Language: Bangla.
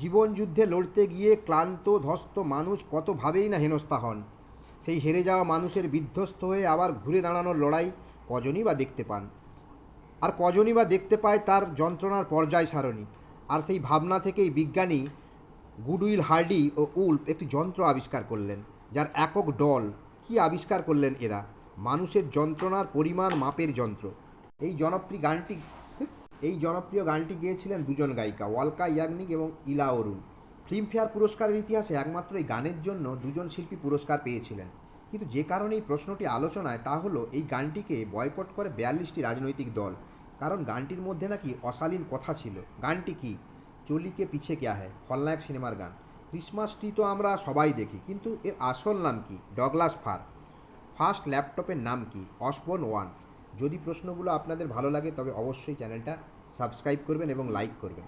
জীবন যুদ্ধে লড়তে গিয়ে ক্লান্ত ধস্ত মানুষ কতভাবেই না হেনস্থা হন। সেই হেরে যাওয়া মানুষের বিধ্বস্ত হয়ে আবার ঘুরে দাঁড়ানোর লড়াই কজনই বা দেখতে পান। আর কজনই বা দেখতে পায় তার যন্ত্রণার পর্যায় সারণী। আর সেই ভাবনা থেকেই বিজ্ঞানী গুডউইল হার্ডি ও উল্ফ একটি যন্ত্র আবিষ্কার করলেন, যার একক ডল। কি আবিষ্কার করলেন এরা? মানুষের যন্ত্রণার পরিমাণ মাপের যন্ত্র। এই জনপ্রিয় গানটি এই জনপ্রিয় গানটি গেয়েছিলেন দুজন গায়িকা, ওয়ালকা ইয়াগনিক এবং ইলা অরুণ। ফিল্মফেয়ার পুরস্কারের ইতিহাসে একমাত্র এই গানের জন্য দুজন শিল্পী পুরস্কার পেয়েছিলেন। কিন্তু যে কারণে এই প্রশ্নটি আলোচনায়, তা হলো এই গানটিকে বয়কট করে বিয়াল্লিশটি রাজনৈতিক দল। কারণ গানটির মধ্যে নাকি অশালীন কথা ছিল। গানটি কি? চলিকে পিছে কেয়া হ্যায়? খলনায়ক সিনেমার গান। ক্রিসমাসটি তো আমরা সবাই দেখি, কিন্তু এর আসল নাম কি? Douglas fur. ফার্স্ট ল্যাপটপের নাম কি? Osborne one. যদি প্রশ্নগুলো আপনাদের ভালো লাগে তবে অবশ্যই চ্যানেলটা সাবস্ক্রাইব করবেন এবং লাইক করবেন।